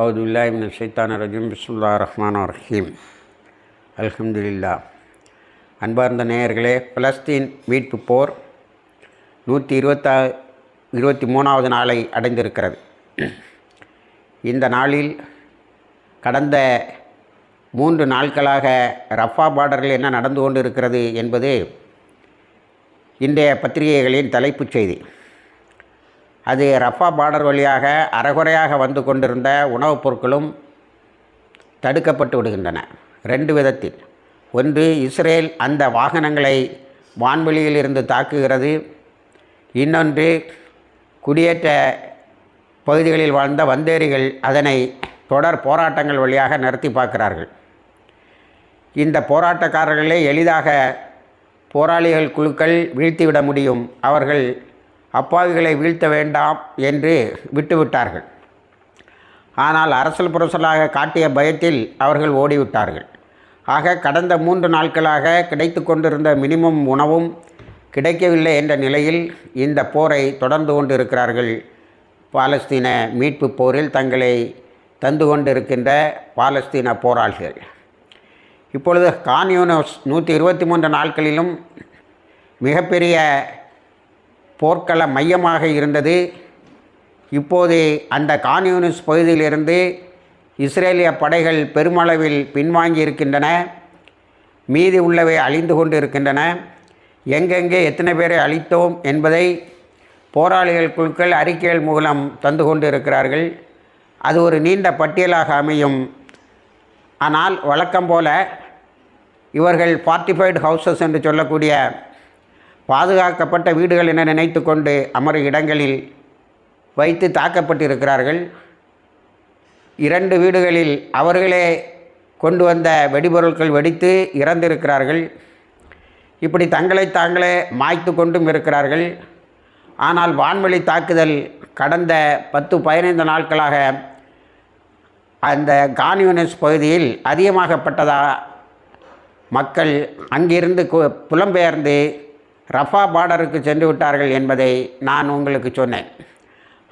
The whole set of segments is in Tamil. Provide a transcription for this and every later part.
அவுது இல்லாஹின் சைத்தான ரஜிம் பிஸ்முல்லா ரஹ்மான் ரஹீம் அல்ஹம்துலில்லா அன்பார்ந்த நேயர்களே பலஸ்தீன் மீட்பு போர் நூற்றி இருபத்தா இருபத்தி மூணாவது நாளை அடைந்திருக்கிறது. இந்த நாளில் கடந்த மூன்று நாட்களாக ரஃபா பார்டரில் என்ன நடந்து கொண்டு இருக்கிறது என்பது இன்றைய பத்திரிகைகளின் தலைப்புச் செய்தி. அது ரஃபா பார்டர் வழியாக அறகுறையாக வந்து கொண்டிருந்த உணவுப் பொருட்களும் தடுக்கப்பட்டு விடுகின்றன. ரெண்டு விதத்தில். ஒன்று இஸ்ரேல் அந்த வாகனங்களை வான்வெளியில் இருந்து தாக்குகிறது. இன்னொன்று குடியேற்ற பகுதிகளில் வாழ்ந்த வந்தேரிகள் அதனை தொடர் போராட்டங்கள் வழியாக நடத்தி பார்க்கிறார்கள். இந்த போராட்டக்காரர்களே எளிதாக போராளிகள் குழுக்கள் வீழ்த்திவிட முடியும். அவர்கள் அப்பாவிகளை வீழ்த்த வேண்டாம் என்று விட்டுவிட்டார்கள். ஆனால் அரசல் புரசலாக காட்டிய பயத்தில் அவர்கள் ஓடிவிட்டார்கள். ஆக கடந்த மூன்று நாட்களாக கிடைத்து கொண்டிருந்த மினிமம் உணவும் கிடைக்கவில்லை என்ற நிலையில் இந்த போரை தொடர்ந்து கொண்டிருக்கிறார்கள். பாலஸ்தீன மீட்பு போரில் தங்களை தந்து கொண்டிருக்கின்ற பாலஸ்தீன போராளிகள். இப்பொழுது கான் யூனிவர்ஸ் நூற்றி இருபத்தி மூன்று நாட்களிலும் மிகப்பெரிய போர்க்கள மையமாக இருந்தது. இப்போது அந்த கான்யூனிஸ் பகுதியிலிருந்து இஸ்ரேலிய படைகள் பெருமளவில் பின்வாங்கி இருக்கின்றன மீதி உள்ளவை அழிந்து கொண்டு இருக்கின்றன எங்கெங்கே எத்தனை பேரை அழித்தோம் என்பதை போராளிகள் குழுக்கள் அறிக்கைகள் மூலம் தந்து கொண்டு இருக்கிறார்கள் அது ஒரு நீண்ட பட்டியலாக அமையும். ஆனால் வழக்கம் போல இவர்கள் ஃபார்ட்டிஃபைடு ஹவுசஸ் என்று சொல்லக்கூடிய பாதுகாக்கப்பட்ட வீடுகள் என நினைத்து கொண்டு அமரும் இடங்களில் வைத்து தாக்கப்பட்டிருக்கிறார்கள். இரண்டு வீடுகளில் அவர்களே கொண்டு வந்த வெடிபொருட்கள் வெடித்து இறந்திருக்கிறார்கள். இப்படி தங்களை தாங்களே மாய்த்து கொண்டும் இருக்கிறார்கள். ஆனால் வான்வெளி தாக்குதல் கடந்த பத்து பதினைந்து நாட்களாக அந்த கான்யூனிஸ் பகுதியில் அதிகமாகப்பட்டதா மக்கள் அங்கிருந்து கு- புலம்பெயர்ந்து ரஃபா பார்டருக்கு சென்று விட்டார்கள் என்பதை நான் உங்களுக்கு சொன்னேன்.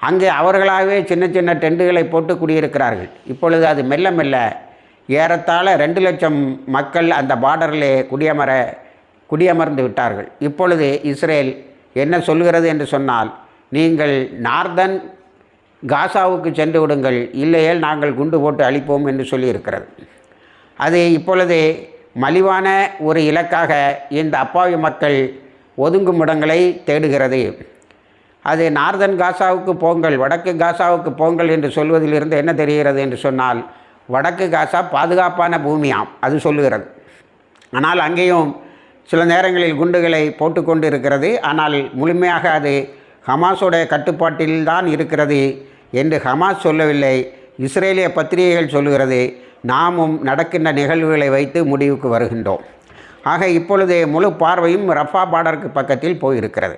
அங்கே அவர்களாகவே சின்ன சின்ன டெண்டுகளை போட்டு குடியிருக்கிறார்கள். இப்பொழுது அது மெல்ல மெல்ல ஏறத்தாழ ரெண்டு லட்சம் மக்கள் அந்த பார்டரிலே குடியமர குடியமர்ந்து விட்டார்கள். இப்பொழுது இஸ்ரேல் என்ன சொல்கிறது என்று சொன்னால் நீங்கள் நார்தன் காசாவுக்கு சென்று விடுங்கள் இல்லையேல் நாங்கள் குண்டு போட்டு அழிப்போம் என்று சொல்லியிருக்கிறது. அது இப்பொழுது மலிவான ஒரு இலக்காக இந்த அப்பாவி மக்கள் ஒதுங்கும் இடங்களை தேடுகிறது. அது நார்தன் காசாவுக்கு போங்கள் வடக்கு காசாவுக்கு போங்கள் என்று சொல்வதிலிருந்து என்ன தெரிகிறது என்று சொன்னால் வடக்கு காசா பாதுகாப்பான பூமியாம் அது சொல்லுகிறது. ஆனால் அங்கேயும் சில நேரங்களில் குண்டுகளை போட்டுக்கொண்டு இருக்கிறது ஆனால் முழுமையாக அது ஹமாஸோடைய கட்டுப்பாட்டில் தான் இருக்கிறது என்று ஹமாஸ் சொல்லவில்லை. இஸ்ரேலிய பத்திரிகைகள் சொல்லுகிறது நாமும் நடக்கின்ற நிகழ்வுகளை வைத்து முடிவுக்கு வருகின்றோம். ஆக இப்பொழுது முழு பார்வையும் ரஃபா பார்டருக்கு பக்கத்தில் போயிருக்கிறது.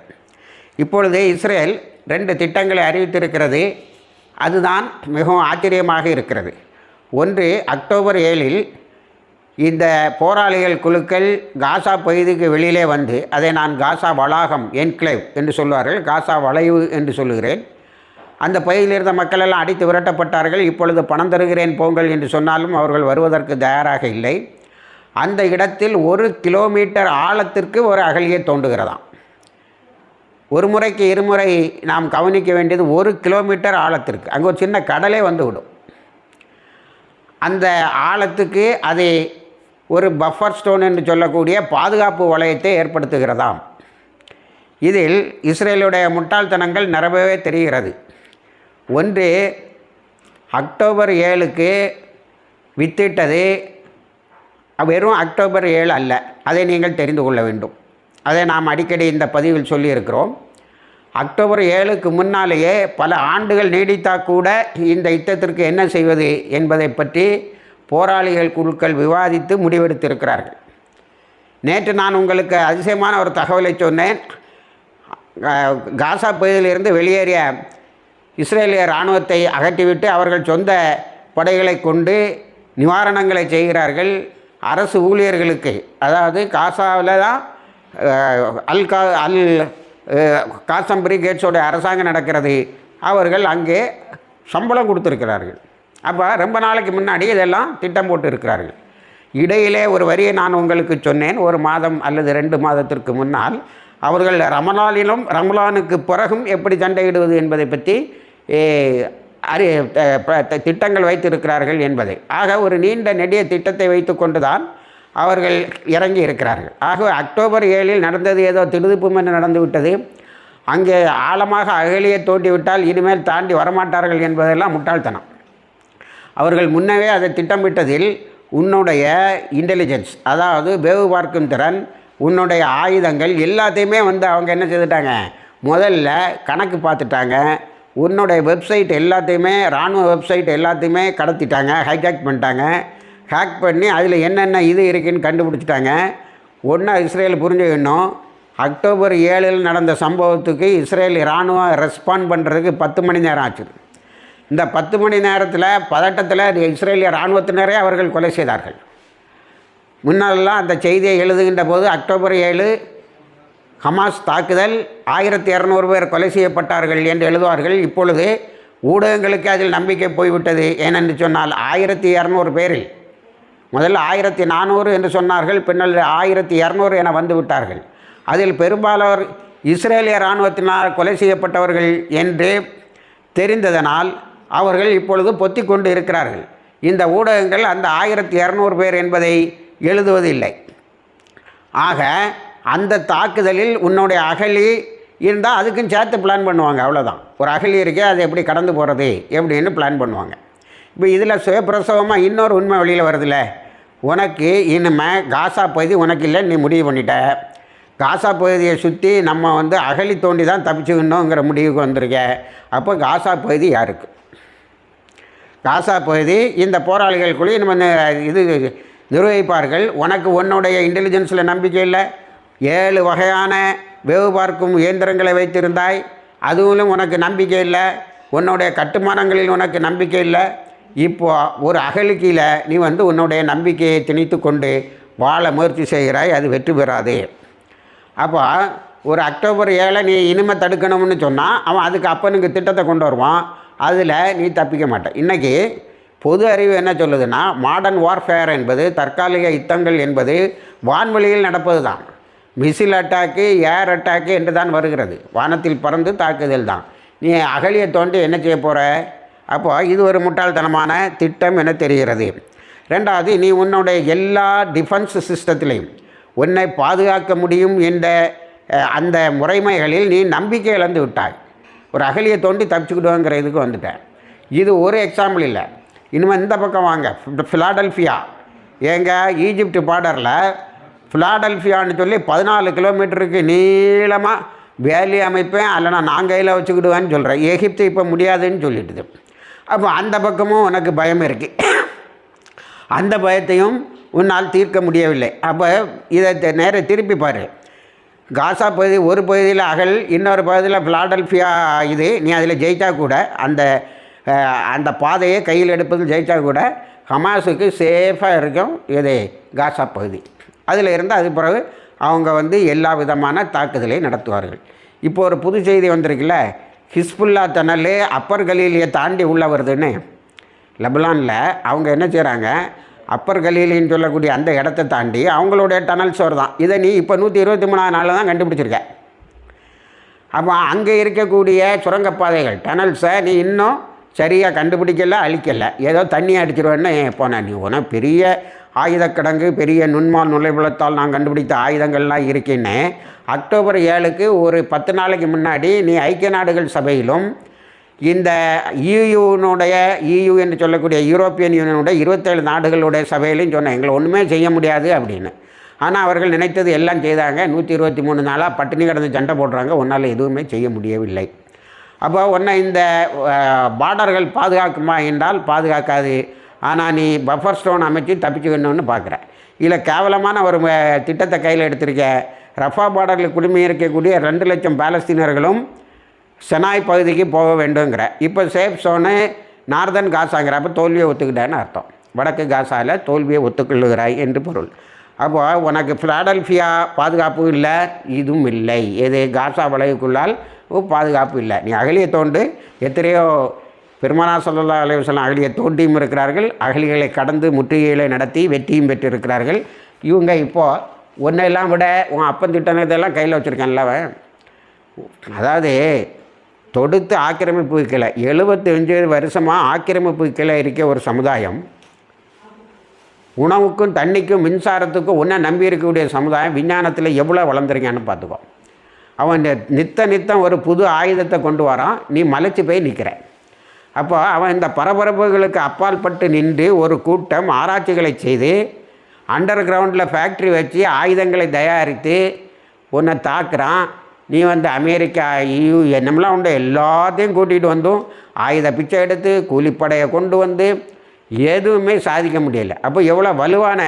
இப்பொழுது இஸ்ரேல் ரெண்டு திட்டங்களை அறிவித்திருக்கிறது. அதுதான் மிகவும் ஆச்சரியமாக இருக்கிறது. ஒன்று அக்டோபர் ஏழில் இந்த போராளிகள் குழுக்கள் காசா பகுதிக்கு வெளியிலே வந்து அதை நான் காசா வளாகம் என்க்ளேவ் என்று சொல்வார்கள். காசா வளைவு என்று சொல்லுகிறேன். அந்த பகுதியில் இருந்த மக்கள் எல்லாம் அடித்து விரட்டப்பட்டார்கள். இப்பொழுது பணம் தருகிறேன் போங்கள் என்று சொன்னாலும் அவர்கள் வருவதற்கு தயாராக இல்லை. அந்த இடத்தில் ஒரு கிலோமீட்டர் ஆழத்திற்கு ஒரு அகழியை தோண்டுகிறதாம். ஒரு முறைக்கு இருமுறை நாம் கவனிக்க வேண்டியது ஒரு கிலோமீட்டர் ஆழத்திற்கு. அங்கே ஒரு சின்ன கடலே வந்துவிடும். அந்த ஆழத்துக்கு அதை ஒரு பஃபர் ஸ்டோன் என்று சொல்லக்கூடிய பாதுகாப்பு வளையத்தை ஏற்படுத்துகிறதாம். இதில் இஸ்ரேலுடைய முட்டாள்தனங்கள் நிரம்பவே தெரிகிறது. ஒன்று அக்டோபர் ஏழுக்கு வித்திட்டது வெறும் அக்டோபர் ஏழு அல்ல. அதை நீங்கள் தெரிந்து கொள்ள வேண்டும். அதை நாம் அடிக்கடி இந்த பதிவில் சொல்லியிருக்கிறோம். அக்டோபர் ஏழுக்கு முன்னாலேயே பல ஆண்டுகள் நீடித்தா கூட இந்த யுத்தத்திற்கு என்ன செய்வது என்பதை பற்றி போராளிகள் குழுக்கள் விவாதித்து முடிவெடுத்திருக்கிறார்கள். நேற்று நான் உங்களுக்கு அதிசயமான ஒரு தகவலை சொன்னேன். காசா பகுதியிலிருந்து வெளியேறிய இஸ்ரேலிய இராணுவத்தை அகற்றிவிட்டு அவர்கள் சொந்த படைகளை கொண்டு நிவாரணங்களை செய்கிறார்கள். அரசு ஊழியர்களுக்கு அதாவது காசாவில் தான் அல் கா அல் காசம் பிரிகேட்ஸோட அரசாங்கம் நடக்கிறது அவர்கள் அங்கே சம்பளம் கொடுத்துருக்கிறார்கள். அப்போ ரொம்ப நாளைக்கு முன்னாடி இதெல்லாம் திட்டம் போட்டு இருக்கிறார்கள் இடையிலே ஒரு வரியை நான் உங்களுக்கு சொன்னேன் ஒரு மாதம் அல்லது ரெண்டு மாதத்திற்கு முன்னால் அவர்கள் ரமலானிலும் ரமலானுக்கு பிறகும் எப்படி சண்டையிடுவது என்பதை பற்றி அறி த- ப- த- திட்டங்கள் வைத்திருக்கிறார்கள் என்பதை. ஆக ஒரு நீண்ட நெடிய திட்டத்தை வைத்து தான் அவர்கள் இறங்கி இருக்கிறார்கள். ஆக அக்டோபர் ஏழில் நடந்தது ஏதோ திருதுப்பும் என்று நடந்துவிட்டது அங்கே ஆழமாக அகலியை தோண்டிவிட்டால் இனிமேல் தாண்டி வரமாட்டார்கள் என்பதெல்லாம் முட்டாள்தனம். அவர்கள் முன்னவே அதை திட்டமிட்டதில் உன்னுடைய இன்டெலிஜென்ஸ் அதாவது வேவு பார்க்கும் திறன் உன்னுடைய ஆயுதங்கள் எல்லாத்தையுமே வந்து அவங்க என்ன செய்துட்டாங்க? முதல்ல கணக்கு பார்த்துட்டாங்க. உன்னுடைய வெப்சைட் எல்லாத்தையுமே இராணுவ வெப்சைட் எல்லாத்தையுமே கடத்திட்டாங்க ஹைஜாக் பண்ணிட்டாங்க. ஹேக் பண்ணி அதில் என்னென்ன இது இருக்குன்னு கண்டுபிடிச்சிட்டாங்க. ஒன்றா இஸ்ரேல் புரிஞ்சுக்கணும். அக்டோபர் ஏழில் நடந்த சம்பவத்துக்கு இஸ்ரேல் இராணுவம் ரெஸ்பாண்ட் பண்ணுறதுக்கு பத்து மணி நேரம் ஆச்சு. இந்த பத்து மணி நேரத்தில் பதட்டத்தில் இஸ்ரேலிய இராணுவத்தினரே அவர்கள் கொலை செய்தார்கள். முன்னாலெல்லாம் அந்த செய்தியை எழுதுகின்ற போது அக்டோபர் ஏழு ஹமாஸ் தாக்குதல் ஆயிரத்தி இரநூறு பேர் கொலை செய்யப்பட்டார்கள் என்று எழுதுவார்கள். இப்பொழுது ஊடகங்களுக்கு அதில் நம்பிக்கை போய்விட்டது ஏனென்று சொன்னால் ஆயிரத்தி இரநூறு பேரில். முதல்ல ஆயிரத்தி நானூறு என்று சொன்னார்கள் பின்னர் ஆயிரத்தி இரநூறு என வந்து விட்டார்கள். அதில் பெரும்பாலோர் இஸ்ரேலிய இராணுவத்தினால் கொலை செய்யப்பட்டவர்கள் என்று தெரிந்ததனால் அவர்கள் இப்பொழுது பொத்தி கொண்டு இருக்கிறார்கள். இந்த ஊடகங்கள் அந்த ஆயிரத்தி இரநூறு பேர் என்பதை எழுதுவதில்லை. ஆக அந்த தாக்குதலில் உன்னுடைய அகலி இருந்தால் அதுக்கும் சேர்த்து பிளான் பண்ணுவாங்க அவ்வளோதான் ஒரு அகலி இருக்கே அது எப்படி கடந்து போகிறது எப்படின்னு பிளான் பண்ணுவாங்க. இப்போ இதில் சுயப்பிரசவமாக இன்னொரு உண்மை வெளியில் வருதுல்ல உனக்கு இனிமே காசா பகுதி உனக்கு இல்லை நீ முடிவு பண்ணிட்ட. காசா பகுதியை சுற்றி நம்ம வந்து அகலி தோண்டி தான் தப்பிச்சுக்கணுங்கிற முடிவுக்கு வந்திருக்க. அப்போ காசா பகுதி யாருக்கு? காசா பகுதி இந்த போராளிகளுக்குள்ளே நம்ம இது நிர்வகிப்பார்கள். உனக்கு உன்னுடைய இன்டெலிஜென்ஸில் நம்பிக்கை இல்லை. ஏழு வகையான வேவு பார்க்கும் இயந்திரங்களை வைத்திருந்தாய். அதுவும் உனக்கு நம்பிக்கை இல்லை. உன்னுடைய கட்டுமானங்களில் உனக்கு நம்பிக்கை இல்லை. இப்போ ஒரு அகலுக்கியில் நீ வந்து உன்னுடைய நம்பிக்கையை திணித்து கொண்டு வாழ முயற்சி செய்கிறாய். அது வெற்றி பெறாது. அப்போ ஒரு அக்டோபர் ஏழை நீ இனிமே தடுக்கணும்னு சொன்னால் அவன் அதுக்கு அப்பனுக்கு திட்டத்தை கொண்டு வருவான். அதில் நீ தப்பிக்க மாட்டேன் இன்றைக்கி பொது அறிவு என்ன சொல்லுதுன்னா மாடர்ன் வார்ஃபேர் என்பது தற்காலிக யுத்தங்கள் என்பது வான்வெளியில் நடப்பது தான் மிசில் அட்டாக்கு ஏர் அட்டாக்கு என்று தான் வருகிறது. வானத்தில் பறந்து தாக்குதல் தான். நீ அகலியை தோண்டி என்ன செய்ய போகிற அப்போ இது ஒரு முட்டாள்தனமான திட்டம் என தெரிகிறது. ரெண்டாவது நீ உன்னுடைய எல்லா டிஃபென்ஸ் சிஸ்டத்திலையும் உன்னை பாதுகாக்க முடியும் என்ற அந்த முறைமைகளில் நீ நம்பிக்கை இழந்து விட்டாய். ஒரு அகலியை தோண்டி தப்பிச்சுக்கிடுவோங்கிற இதுக்கு வந்துட்டேன். இது ஒரு எக்ஸாம்பிள் இல்லை. இனிமேல் இந்த பக்கம் வாங்க. ஃபிலாடல்ஃபியா ஏங்க ஈஜிப்ட் பார்டரில் ஃபிலாடல்ஃபியான்னு சொல்லி பதினாலு கிலோமீட்டருக்கு நீளமாக வேலி அமைப்பேன் அல்லனா நான் கையில் வச்சுக்கிடுவேன்னு சொல்கிறேன் எகிப்து இப்போ முடியாதுன்னு சொல்லிட்டுது. அப்போ அந்த பக்கமும் உனக்கு பயம் இருக்குது அந்த பயத்தையும் உன்னால் தீர்க்க முடியவில்லை. அப்போ இதை நேர திருப்பி பாரு. காசா பகுதி ஒரு பகுதியில் அகல் இன்னொரு பகுதியில் பிலாடல்ஃபியா இது நீ அதில் ஜெயித்தா கூட அந்த அந்த பாதையை கையில் எடுப்பதில் ஜெயித்தா கூட ஹமாஸுக்கு சேஃபாக இருக்கும் இது காசா பகுதி. அதில் இருந்து அது பிறகு அவங்க வந்து எல்லா விதமான தாக்குதலையும் நடத்துவார்கள். இப்போ ஒரு புது செய்தி வந்திருக்குல்ல ஹிஸ்புல்லா தனலே அப்பர் கலீலியை தாண்டி உள்ள வருதுன்னு. லெபலானில் அவங்க என்ன செய்கிறாங்க அப்பர் கலீலின்னு சொல்லக்கூடிய அந்த இடத்த தாண்டி அவங்களுடைய டனல் சோர் தான். இதை நீ இப்போ நூற்றி இருபத்தி மூணாவது நாளில் தான் கண்டுபிடிச்சிருக்க. அப்போ அங்கே இருக்கக்கூடிய சுரங்கப்பாதைகள் டனல்ஸை நீ இன்னும் சரியாக கண்டுபிடிக்கல அழிக்கலை. ஏதோ தண்ணி அடிச்சிருவேன்னு போனேன். நீ உனக்கு பெரிய ஆயுதக்கிடங்கு பெரிய நுண்மால் நுழைவுளத்தால் நான் கண்டுபிடித்த ஆயுதங்கள்லாம் இருக்கேன்னு அக்டோபர் ஏழுக்கு ஒரு பத்து நாளைக்கு முன்னாடி நீ ஐக்கிய நாடுகள் சபையிலும் இந்த e இயூனுடைய இயு என்று சொல்லக்கூடிய யூரோப்பியன் யூனியனுடைய இருபத்தேழு நாடுகளுடைய சபையிலையும் சொன்னேன். எங்களை ஒன்றுமே செய்ய முடியாது அப்படின்னு. ஆனால் அவர்கள் நினைத்தது எல்லாம் செய்தாங்க. நூற்றி இருபத்தி மூணு நாளாக பட்டினி கிடந்து சண்டை போடுறாங்க. உன்னால் எதுவுமே செய்ய முடியவில்லை. அப்போ உன்னை இந்த பார்டர்கள் பாதுகாக்குமா என்றால் பாதுகாக்காது. ஆனால் நீ பஃபர் ஸ்டோன் அமைச்சு தப்பிச்சுக்கணும்னு பார்க்குற. இதில் கேவலமான ஒரு திட்டத்தை கையில் எடுத்திருக்க. ரஃபா பார்டரில் குடிமை இருக்கக்கூடிய ரெண்டு லட்சம் பாலஸ்தீனர்களும் செனாய் பகுதிக்கு போக வேண்டுங்கிற இப்போ சேஃப் சோனு நார்தன் காசாங்கிற. அப்போ தோல்வியை ஒத்துக்கிட்டேன்னு அர்த்தம். வடக்கு காசாவில் தோல்வியை ஒத்துக்கொள்ளுகிறாய் என்று பொருள். அப்போ உனக்கு ஃபிலாடல்ஃபியா பாதுகாப்பு இல்லை இதுவும் இல்லை. எது? காசா வளைவுக்குள்ளால் பாதுகாப்பு இல்லை. நீ அகலியை தோண்டு. எத்தனையோ பெருமானா சொல்லல்லா அலைவசம் அகலியை தோண்டியும் இருக்கிறார்கள். அகலிகளை கடந்து முற்றுகைகளை நடத்தி வெற்றியும் பெற்றிருக்கிறார்கள். இவங்க இப்போது ஒன்றையெல்லாம் விட உன் அப்பன் திட்டனதெல்லாம் கையில் வச்சுருக்கேன்ல அவன் அதாவது தொடுத்து ஆக்கிரமிப்பு கீழே எழுபத்தஞ்சு வருஷமாக ஆக்கிரமிப்பு கீழே இருக்க ஒரு சமுதாயம். உணவுக்கும் தண்ணிக்கும் மின்சாரத்துக்கும் ஒன்றை நம்பி இருக்கக்கூடிய சமுதாயம் விஞ்ஞானத்தில் எவ்வளோ வளர்ந்துருக்கான்னு பார்த்துக்கோ. அவன் நித்த நித்தம் ஒரு புது ஆயுதத்தை கொண்டு வரான். நீ மலைச்சு போய் நிற்கிற அப்போ அவன் இந்த பரபரப்புகளுக்கு அப்பாற்பட்டு நின்று ஒரு கூட்டம் ஆராய்ச்சிகளை செய்து அண்டர் கிரவுண்டில் ஃபேக்ட்ரி வச்சு ஆயுதங்களை தயாரித்து உன்னை தாக்குறான். நீ வந்து அமெரிக்கா யூ என்னமெல்லாம் உண்டு எல்லாத்தையும் கூட்டிகிட்டு வந்தும் ஆயுத பிச்சை எடுத்து கூலிப்படையை கொண்டு வந்து எதுவுமே சாதிக்க முடியல. அப்போ எவ்வளோ வலுவான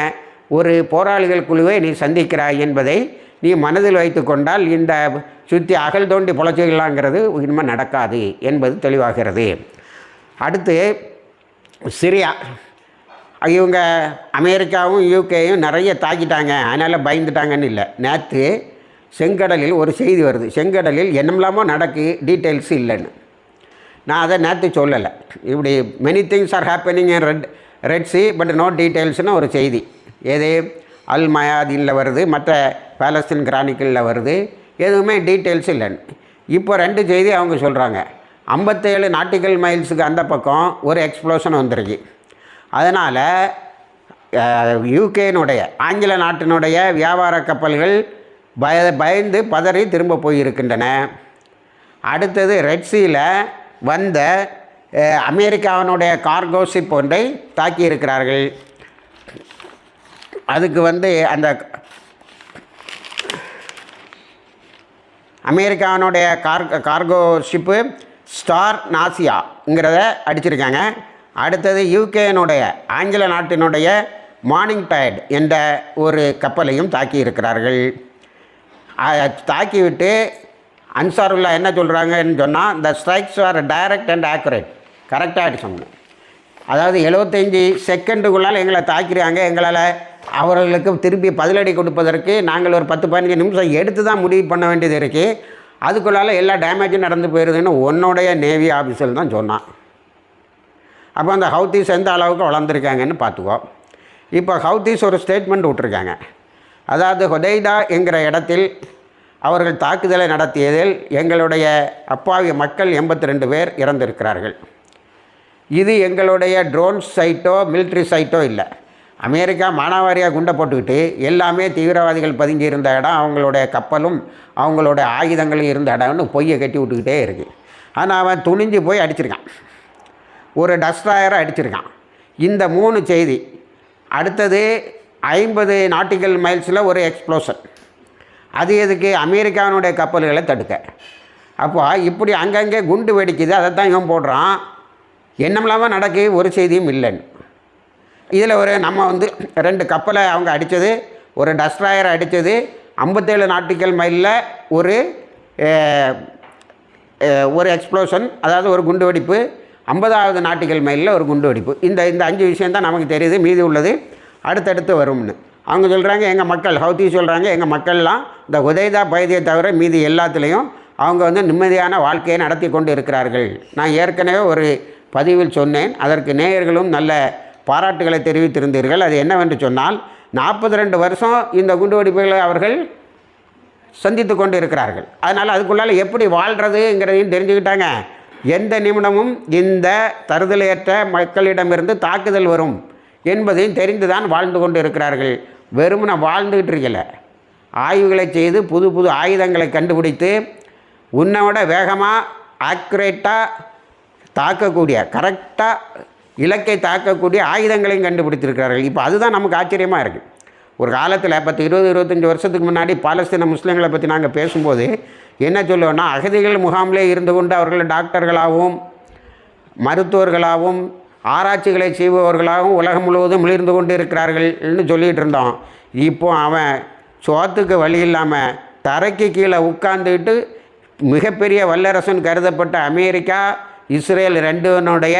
ஒரு போராளிகள் குழுவை நீ சந்திக்கிறாய் என்பதை நீ மனதில் வைத்து கொண்டால் இந்த சுற்றி அகல் தோண்டி பொழைச்சிக்கலாங்கிறது இனிமேல் நடக்காது என்பது தெளிவாகிறது. அடுத்து சிரியா. இவங்க அமெரிக்காவும் யூகேயும் நிறைய தாக்கிட்டாங்க. அதனால் பயந்துட்டாங்கன்னு இல்லை. நேற்று செங்கடலில் ஒரு செய்தி வருது. செங்கடலில் என்னமெல்லாமோ நடக்கு டீட்டெயில்ஸ் இல்லைன்னு. நான் அதை நேற்று சொல்லலை. இப்படி many things are happening in red Red Sea but no டீட்டெயில்ஸ்னு ஒரு செய்தி. எது? அல் மயாதீனில் வருது மற்ற பேலஸ்தீன் கிரானிக்கலில் வருது. எதுவுமே டீட்டெயில்ஸ் இல்லைன்னு இப்போ ரெண்டு செய்தி அவங்க சொல்கிறாங்க ஐம்பத்தேழு நாட்டிக்கல் மைல்ஸுக்கு அந்த பக்கம் ஒரு எக்ஸ்ப்ளோஷன் வந்துருக்கு. அதனால் யூகேனுடைய ஆங்கில நாட்டினுடைய வியாபார கப்பல்கள் பய பயந்து பதறி திரும்ப போயிருக்கின்றன. அடுத்தது ரெட்சியில் வந்த அமெரிக்காவினுடைய கார்கோ ஷிப் ஒன்றை தாக்கி இருக்கிறார்கள் அதுக்கு வந்து அந்த அமெரிக்காவினுடைய கார் கார்கோ ஷிப்பு ஸ்டார் நாசியாங்கிறத அடிச்சிருக்காங்க. அடுத்தது யூகேனுடைய ஆங்கில நாட்டினுடைய மார்னிங் டயர்ட் என்ற ஒரு கப்பலையும் தாக்கி இருக்கிறார்கள் தாக்கிவிட்டு அன்சாருல்லா என்ன சொல்கிறாங்கன்னு சொன்னால் இந்த strikes are direct and accurate கரெக்டாக சொன்னேன் அதாவது எழுபத்தஞ்சி செகண்டுக்குள்ளால் எங்களை தாக்கிறாங்க எங்களால் அவர்களுக்கு திருப்பி பதிலடி கொடுப்பதற்கு நாங்கள் ஒரு பத்து பதினஞ்சு நிமிஷம் எடுத்து தான் முடிவு பண்ண வேண்டியது இருக்குது அதுக்குள்ளால் எல்லா டேமேஜும் நடந்து போயிருதுன்னு உன்னுடைய நேவி ஆஃபீஸில் தான் சொன்னான். அப்போ அந்த ஹவுத்தீஸ் எந்த அளவுக்கு வளர்ந்துருக்காங்கன்னு பார்த்துக்கோ இப்போ ஹவுத்தீஸ் ஒரு ஸ்டேட்மெண்ட் விட்ருக்காங்க அதாவது ஹொதைடா என்கிற இடத்தில் அவர்கள் தாக்குதலை நடத்தியதில் எங்களுடைய அப்பாவி மக்கள் எண்பத்தி ரெண்டு பேர் இறந்திருக்கிறார்கள். இது எங்களுடைய ட்ரோன் சைட்டோ மிலிட்ரி சைட்டோ இல்லை. அமெரிக்கா மானாவாரியாக குண்டை போட்டுக்கிட்டு எல்லாமே தீவிரவாதிகள் பதுங்கி இருந்த இடம் அவங்களுடைய கப்பலும் அவங்களோட ஆயுதங்களும் இருந்த இடம்னு பொய்யை கட்டி விட்டுக்கிட்டே இருக்குது ஆனால் அவன் துணிஞ்சு போய் அடிச்சிருக்கான். ஒரு டஸ்டாயரை அடிச்சிருக்கான். இந்த மூணு செய்தி அடுத்தது ஐம்பது நாட்டிக்கல் மைல்ஸில் ஒரு எக்ஸ்ப்ளோஷன் அது எதுக்கு? அமெரிக்காவினுடைய கப்பல்களை தடுக்க. அப்போ இப்படி அங்கங்கே குண்டு வெடிக்குது அதை தான் இவன் போடுறான். என்னமில்லாமல் நடக்கு ஒரு செய்தியும் இல்லைன்னு. இதில் ஒரு நம்ம வந்து ரெண்டு கப்பலை அவங்க அடித்தது ஒரு டஸ்ட்ராயர் அடித்தது ஐம்பத்தேழு நாட்டுக்கள் மைலில் ஒரு ஒரு எக்ஸ்ப்ளோஷன் அதாவது ஒரு குண்டு வெடிப்பு ஐம்பதாவது நாட்டிக்கல் மைலில் ஒரு குண்டு வெடிப்பு. இந்த இந்த அஞ்சு விஷயம் தான் நமக்கு தெரியுது மீதி உள்ளது. அடுத்தடுத்து வரும்னு. அவங்க சொல்கிறாங்க எங்கள் மக்கள் ஹவுத்தி சொல்கிறாங்க எங்கள் மக்கள்லாம் இந்த உதயதா பயதியை தவிர மீதி எல்லாத்துலேயும் அவங்க வந்து நிம்மதியான வாழ்க்கையை நடத்தி கொண்டு இருக்கிறார்கள். நான் ஏற்கனவே ஒரு பதிவில் சொன்னேன் அதற்கு நேயர்களும் நல்ல பாராட்டுகளை தெரிவித்திருந்தீர்கள். அது என்னவென்று சொன்னால் நாற்பது ரெண்டு வருஷம் இந்த குண்டுவெடிப்புகளை அவர்கள் சந்தித்து கொண்டு இருக்கிறார்கள். அதனால் அதுக்குள்ளால் எப்படி வாழ்கிறதுங்கிறதையும் தெரிஞ்சுக்கிட்டாங்க. எந்த நிமிடமும் இந்த தருதலையற்ற மக்களிடமிருந்து தாக்குதல் வரும் என்பதையும் தெரிந்து தான் வாழ்ந்து கொண்டு இருக்கிறார்கள். வெறும் நான் வாழ்ந்துக்கிட்டு இருக்கல. ஆய்வுகளை செய்து புது புது ஆயுதங்களை கண்டுபிடித்து உன்னோட வேகமாக ஆக்யுரேட்டாக தாக்கக்கூடிய கரெக்டாக இலக்கை தாக்கக்கூடிய ஆயுதங்களையும் கண்டுபிடித்திருக்கிறார்கள். இப்போ அதுதான் நமக்கு ஆச்சரியமாக இருக்குது ஒரு காலத்தில் பத்து இருபது இருபத்தஞ்சி வருஷத்துக்கு முன்னாடி பாலஸ்தீன முஸ்லீம்களை பற்றி நாங்கள் பேசும்போது என்ன சொல்லுவோன்னா அகதிகள் முகாமிலே இருந்து கொண்டு அவர்கள் டாக்டர்களாகவும் மருத்துவர்களாகவும் ஆராய்ச்சிகளை செய்பவர்களாகவும் உலகம் முழுவதும் மிளிர்ந்து கொண்டு இருக்கிறார்கள்னு சொல்லிகிட்டு இருந்தோம். இப்போ அவன் சோத்துக்கு வழி இல்லாமல் தரைக்கு கீழே உட்கார்ந்துக்கிட்டு மிகப்பெரிய வல்லரசன் கருதப்பட்ட அமெரிக்கா இஸ்ரேல் ரெண்டுனுடைய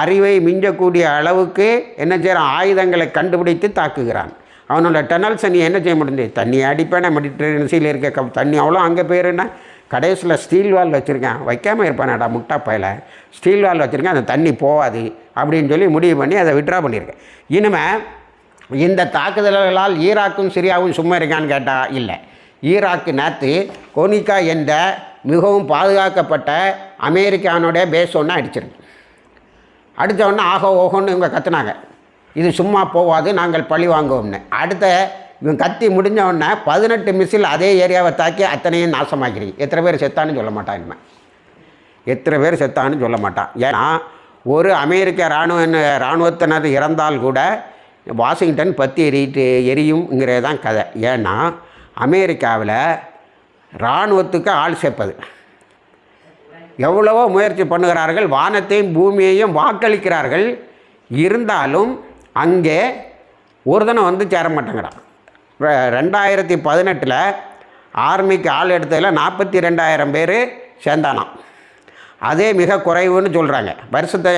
அறிவை மிஞ்சக்கூடிய அளவுக்கு என்ன செய்கிறான் ஆயுதங்களை கண்டுபிடித்து தாக்குகிறான். அவனோட டனல்ஸை நீ என்ன செய்ய முடியுது தண்ணி அடிப்பேன் மெடிட்ரேனியன் சீல இருக்க தண்ணி அவ்வளோ அங்கே போயிருன்னா கடைசியில் ஸ்டீல் வால் வச்சுருக்கேன். வைக்காமல் இருப்பானடா முட்டா பையில. ஸ்டீல் வால் வச்சுருக்கேன் அந்த தண்ணி போகாது அப்படின்னு சொல்லி முடிவு பண்ணி அதை விட்ரா பண்ணியிருக்கேன். இனிமேல் இந்த தாக்குதல்களால் ஈராக்கும் சிரியாவும் சும்மா இருக்கான்னு கேட்டால் இல்லை. ஈராக்கு நேற்று கோனிகா என்ற மிகவும் பாதுகாக்கப்பட்ட அமெரிக்கானுடைய பேஸ் ஒன்று அடிச்சிருக்கு. அடித்த உடனே ஆகோ ஓகோன்னு இவங்க கற்றுனாங்க இது சும்மா போவாது நாங்கள் பழி வாங்குவோம்னு. அடுத்த இவன் கத்தி முடிஞ்ச உடனே பதினெட்டு மிஸ்ஸில் அதே ஏரியாவை தாக்கி அத்தனையும் நாசமாக்கிறீங்க எத்தனை பேர் செத்தான்னு சொல்ல மாட்டான் இனிமேல் எத்தனை பேர் செத்தான்னு சொல்ல மாட்டான். ஏன்னா ஒரு அமெரிக்க இராணுவ இராணுவத்தினர் இறந்தால் கூட வாஷிங்டன் பற்றி எரியிட்டு எரியுங்கிறது தான் கதை. ஏன்னா அமெரிக்காவில் இராணுவத்துக்கு ஆள் சேர்ப்பது. எவ்வளவோ முயற்சி பண்ணுகிறார்கள் வானத்தையும் பூமியையும் வாக்களிக்கிறார்கள். இருந்தாலும் அங்கே ஒரு வந்து சேர மாட்டேங்கிறான். ரெண்டாயிரத்தி பதினெட்டில் ஆர்மிக்கு ஆள் எடுத்ததில் நாற்பத்தி ரெண்டாயிரம் பேர் சேர்ந்தானாம். அதே மிக குறைவுன்னு சொல்கிறாங்க வருஷத்தை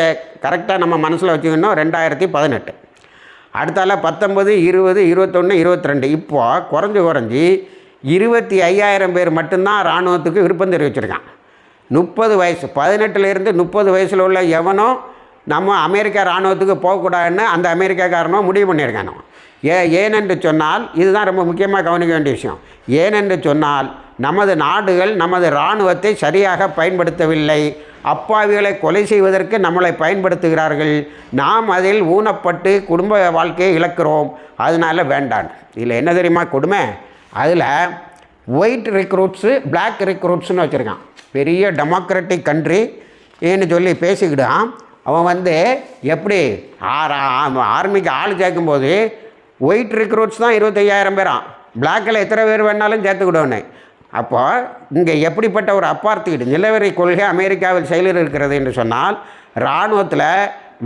கரெக்டாக நம்ம மனசில் வச்சுக்கணும் ரெண்டாயிரத்தி பதினெட்டு. அடுத்தால பத்தொம்பது இருபது இருபத்தொன்று இருபத்தி ரெண்டு இப்போது குறைஞ்சி குறைஞ்சி இருபத்தி ஐயாயிரம் பேர் மட்டும்தான் இராணுவத்துக்கு விருப்பம் தெரிவிச்சிருக்கான். முப்பது வயசு பதினெட்டுலேருந்து முப்பது வயசில் உள்ள எவனும் நம்ம அமெரிக்கா இராணுவத்துக்கு போகக்கூடாதுன்னு அந்த அமெரிக்காக்காரனும் முடிவு பண்ணியிருக்கானோ. ஏ ஏனென்று சொன்னால் இதுதான் ரொம்ப முக்கியமாக கவனிக்க வேண்டிய விஷயம். ஏனென்று சொன்னால் நமது நாடுகள் நமது இராணுவத்தை சரியாக பயன்படுத்தவில்லை. அப்பாவிகளை கொலை செய்வதற்கு நம்மளை பயன்படுத்துகிறார்கள். நாம் அதில் ஊனப்பட்டு குடும்ப வாழ்க்கையை இழக்கிறோம். அதனால் வேண்டாம். இதில் என்ன தெரியுமா கொடுமை? அதில் ஒயிட் ரெக்ரூட்ஸு பிளாக் ரெக்ரூட்ஸ்னு வச்சுருக்கான். பெரிய டெமோக்ராட்டிக் கண்ட்ரி ஏன்னு சொல்லி பேசிக்கிட்டான் அவன் வந்து எப்படி ஆர்மிக்கு ஆள் சேர்க்கும்போது ஒயிட் ரிக்ரூட்ஸ் தான் இருபத்தையாயிரம் பேரான் பிளாக்கில் எத்தனை பேர் வேணாலும் சேர்த்துக்கிடுவோன்னு அப்போது இங்கே எப்படிப்பட்ட ஒரு அப்பார்த்தீடு நிலவரி கொள்கை அமெரிக்காவில் செயலில் இருக்கிறது என்று சொன்னால் இராணுவத்தில்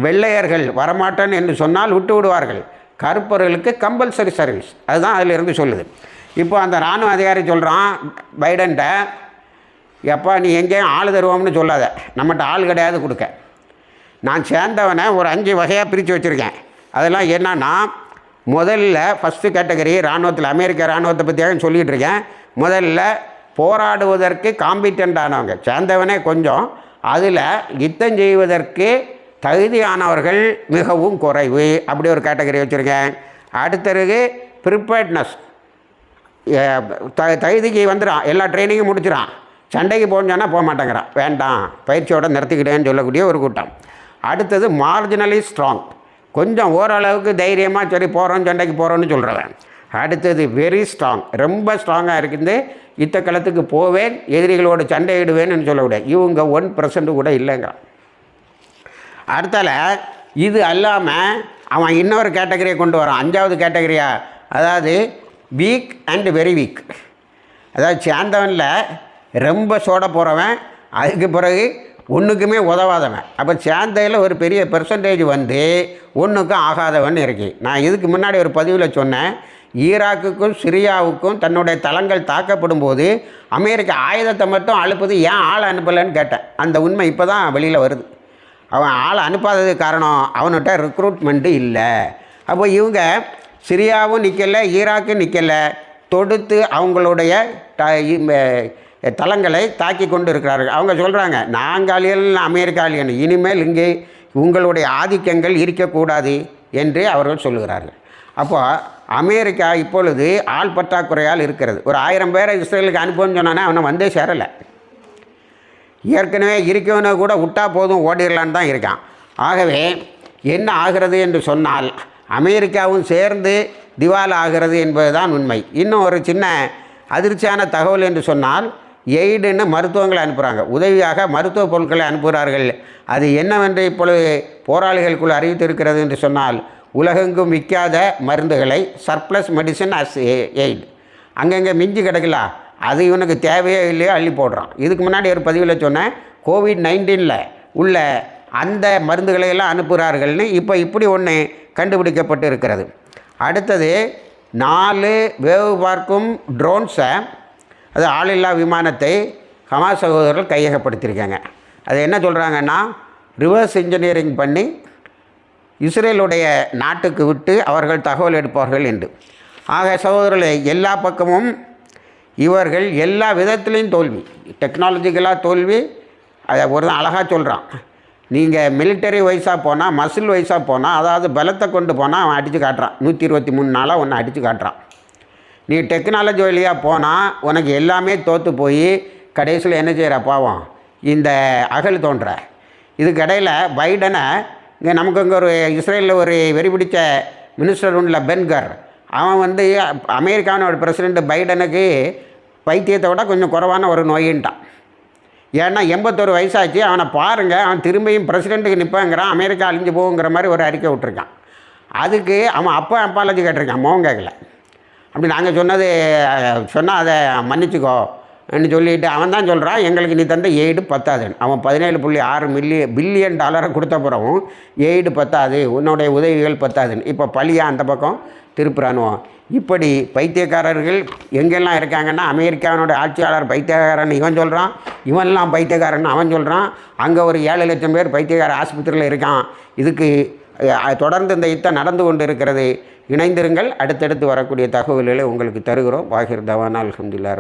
வெள்ளையர்கள் வரமாட்டேன் என்று சொன்னால் விட்டு விடுவார்கள். கருப்பர்களுக்கு கம்பல்சரி சர்வீஸ் அதுதான் அதில் இருந்து சொல்லுது. இப்போ அந்த இராணுவ அதிகாரி சொல்கிறான் பைடன்ட்ட எப்பா நீ எங்கேயும் ஆள் தருவோம்னு சொல்லாத. நம்மகிட்ட ஆள் கிடையாது கொடுக்க. நான் சேர்ந்தவனை ஒரு அஞ்சு வகையாக பிரித்து வச்சுருக்கேன். அதெல்லாம் என்னன்னா முதல்ல ஃபஸ்ட்டு கேட்டகரி இராணுவத்தில் அமெரிக்க இராணுவத்தை பற்றியாக சொல்லிகிட்டு இருக்கேன். முதல்ல போராடுவதற்கு காம்பிட்டன்ட் ஆனவங்க. சேர்ந்தவனே கொஞ்சம். அதில் யுத்தம் செய்வதற்கு தகுதியானவர்கள் மிகவும் குறைவு. அப்படி ஒரு கேட்டகரி வச்சுருக்கேன். அடுத்தது ப்ரிப்பேர்ட்னஸ் த தகுதிக்கு வந்துடான் எல்லா ட்ரைனிங்கும் முடிச்சிடான் சண்டைக்கு போகணுன்னு சொன்னால் போக மாட்டேங்கிறான். வேண்டாம். பயிற்சியோடு நிறுத்திக்கிட்டேன்னு சொல்லக்கூடிய ஒரு கூட்டம். அடுத்தது மார்ஜினலி ஸ்ட்ராங் கொஞ்சம் ஓரளவுக்கு தைரியமாக சரி போகிறோம் சண்டைக்கு போகிறோன்னு சொல்கிறவன் அடுத்தது வெரி ஸ்ட்ராங் ரொம்ப ஸ்ட்ராங்காக இருக்குது இத்த களத்துக்கு போவேன் எதிரிகளோட சண்டையிடுவேன்னு சொல்லக்கூடாது இவங்க ஒன் பர்சன்ட் கூட இல்லைங்கிறான். அடுத்தால இது அல்லாமல் அவன் இன்னொரு கேட்டகரியை கொண்டு வரான். அஞ்சாவது கேட்டகரியா அதாவது வீக் அண்ட் வெரி வீக் அதாவது சேர்ந்தவனில் ரொம்ப சோட போகிறவன் அதுக்கு பிறகு ஒன்றுக்குமே உதவாதவன். அப்போ சேர்ந்தையில் ஒரு பெரிய பெர்சன்டேஜ் வந்து ஒன்றுக்கும் ஆகாதவன் இருக்கு. நான் இதுக்கு முன்னாடி ஒரு பதிவில் சொன்னேன். ஈராக்குக்கும் சிரியாவுக்கும் தன்னுடைய தளங்கள் தாக்கப்படும் போது அமெரிக்க ஆயுதத்தை மட்டும் அழுப்புது ஏன் ஆள் அனுப்பலைன்னு கேட்டேன். அந்த உண்மை இப்போ தான் வெளியில் வருது. அவன் ஆள் அனுப்பாததுக்கு காரணம் அவன்கிட்ட ரெக்ரூட்மெண்ட்டு இல்லை. அப்போ இவங்க சிரியாவும் நிற்கலை ஈராக்கும் நிற்கலை தொடுத்து அவங்களுடைய ட இ- தளங்களை தாக்கி கொண்டு இருக்கிறார்கள் அவங்க சொல்கிறாங்க நாங்காலியல் அமெரிக்காலியன் இனிமேல் இங்கே உங்களுடைய ஆதிக்கங்கள் இருக்கக்கூடாது என்று அவர்கள் சொல்லுகிறார்கள். அப்போ அமெரிக்கா இப்பொழுது ஆள் பற்றாக்குறையால் இருக்கிறது. ஒரு ஆயிரம் பேரை இஸ்ரேலுக்கு அனுப்புன்னு சொன்னானே அவனை வந்தே சேரலை. ஏற்கனவே இருக்கவனை கூட விட்டா போதும் ஓடிடலான்னு தான் இருக்கான். ஆகவே என்ன ஆகிறது என்று சொன்னால் அமெரிக்காவும் சேர்ந்து திவால் ஆகிறது என்பதுதான் உண்மை. இன்னும் ஒரு சின்ன அதிர்ச்சியான தகவல் என்று சொன்னால் எய்டுன்னு மருத்துவங்களை அனுப்புகிறாங்க உதவியாக மருத்துவ பொருட்களை அனுப்புகிறார்கள். அது என்னவென்று இப்பொழுது போராளிகளுக்குள் அறிவித்திருக்கிறது என்று சொன்னால் உலகெங்கும் விற்காத மருந்துகளை சர்ப்ளஸ் மெடிசன் அஸ் எய்டு அங்கங்கே மிஞ்சி கிடைக்கல? அது இவனுக்கு தேவையோ இல்லையோ அள்ளி போடுறான். இதுக்கு முன்னாடி ஒரு பதிவில் சொன்னேன் கோவிட் நைன்டீனில் உள்ள அந்த மருந்துகளை எல்லாம் அனுப்புகிறார்கள்னு இப்போ இப்படி ஒன்று கண்டுபிடிக்கப்பட்டு இருக்கிறது அடுத்தது நாலு வேவு பார்க்கும் ட்ரோன்ஸை அது ஆளில்லா விமானத்தை ஹமாஸ் சகோதரர்கள் கையகப்படுத்தியிருக்காங்க. அது என்ன சொல்கிறாங்கன்னா ரிவர்ஸ் இன்ஜினியரிங் பண்ணி இஸ்ரேலுடைய நாட்டுக்கு விட்டு அவர்கள் தகவல் எடுப்பார்கள் என்று. ஆக சகோதரர்களை எல்லா பக்கமும் இவர்கள் எல்லா விதத்துலேயும் தோல்வி. டெக்னாலஜிக்கலாக தோல்வி அதை ஒரு அழகாக சொல்கிறான் நீங்கள் மிலிட்டரி வைஸாக போனால் மசில் வைஸாக போனால் அதாவது பலத்தை கொண்டு போனால் அவன் அடித்து காட்டுறான். நூற்றி இருபத்தி மூணு நாளாக ஒன்று அடித்து காட்டுறான். நீ டெக்னாலஜி வழியாக போனால் உனக்கு எல்லாமே தோற்று போய் கடைசியில் என்ன செய்கிற பாவம்? இந்த அகல் தோன்ற. இதுக்கு இடையில் பைடனை இங்கே நமக்கு இங்கே ஒரு இஸ்ரேலில் ஒரு வெறிபிடித்த மினிஸ்டர் உள்ள பென்கர். அவன் வந்து அமெரிக்கானோட பிரசிடெண்ட் பைடனுக்கு வைத்தியத்தை விட கொஞ்சம் குறைவான ஒரு நோயின்ட்டான். ஏன்னா எண்பத்தொரு வயசாச்சு அவனை பாருங்கள் அவன் திரும்பியும் பிரசிடெண்ட்டுக்கு நிற்பாங்கிறான் அமெரிக்கா அழிஞ்சு போகுங்கிற மாதிரி ஒரு அறிக்கை விட்டுருக்கான். அதுக்கு அவன் அப்பா அப்பாலஜி கேட்டிருக்கான் மோகம் கேட்கல. அப்படி நாங்கள் சொன்னது சொன்னால் அதை மன்னிச்சுக்கோ என்று சொல்லிட்டு அவன் தான் சொல்கிறான் எங்களுக்கு நீ தந்த எய்டு பத்தாதுன்னு. அவன் பதினேழு புள்ளி ஆறு மில்லியன் பில்லியன் டாலரை கொடுத்த பிறகும் எய்டு பத்தாது உன்னுடைய உதவிகள் பத்தாதுன்னு. இப்போ பழியா அந்த பக்கம் திருப்புறானுவோம் இப்படி பைத்தியக்காரர்கள் எங்கெல்லாம் இருக்காங்கன்னா அமெரிக்காவினுடைய ஆட்சியாளர் பைத்தியக்காரன் இவன் சொல்கிறான் இவன்லாம் பைத்தியக்காரன் அவன் சொல்கிறான் அங்கே ஒரு ஏழு லட்சம் பேர் பைத்தியக்கார ஆஸ்பத்திரியில் இருக்கான். இதுக்கு தொடர்ந்து இந்த யுத்தம் நடந்து கொண்டு இருக்கிறது. இணைந்திருங்கள். அடுத்தடுத்து வரக்கூடிய தகவல்களை உங்களுக்கு தருகிறோம். வாகிர் தவானா அலமதுல்லா